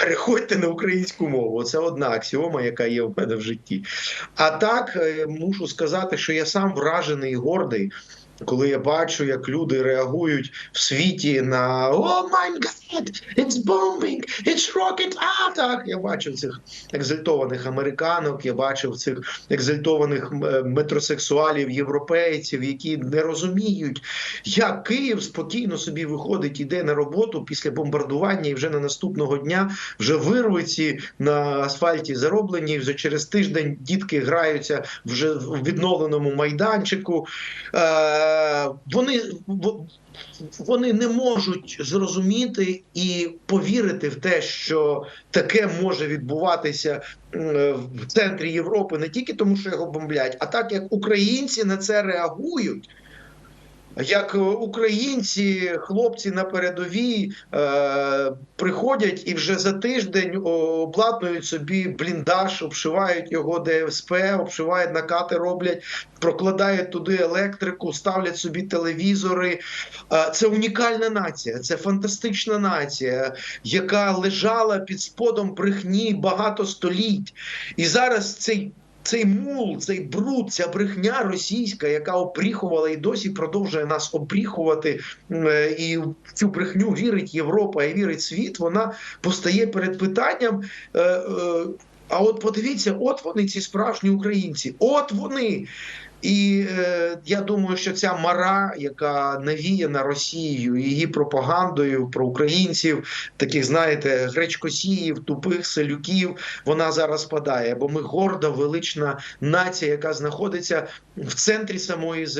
переходьте на українську мову. Це одна аксіома, яка є в мене в житті. А так е, мушу сказати, що я сам вражений і гордий. Коли я бачу, як люди реагують в світі на «О май гад, it's bombing, it's rocket attack!» Я бачив цих екзальтованих американок, я бачив цих екзальтованих е, метросексуалів, європейців, які не розуміють, як Київ спокійно собі виходить, іде на роботу після бомбардування, і вже на наступного дня вже вирвиці на асфальті зароблені. Вже через тиждень дітки граються вже в відновленому майданчику. Е, Вони вони не можуть зрозуміти і повірити в те, що таке може відбуватися в центрі Європи не тільки тому, що його бомблять, а так як українці на це реагують. Як е, українці, хлопці на передовій е, приходять і вже за тиждень обладнують собі бліндаж, обшивають його ДСП, обшивають накати, роблять, прокладають туди електрику, ставлять собі телевізори. Е, це унікальна нація, це фантастична нація, яка лежала під сподом брехні багато століть. І зараз цей цей мул, цей бруд, ця брехня російська, яка обріхувала і досі продовжує нас обріхувати, е, і в цю брехню вірить Європа і вірить світ, вона постає перед питанням. А от подивіться, от вони, ці справжні українці, от вони. І е, я думаю, що ця мара, яка навіяна Росією, її пропагандою про українців, таких знаєте, гречкосіїв, тупих селюків, вона зараз падає. Бо ми горда, велична нація, яка знаходиться в центрі самої землі.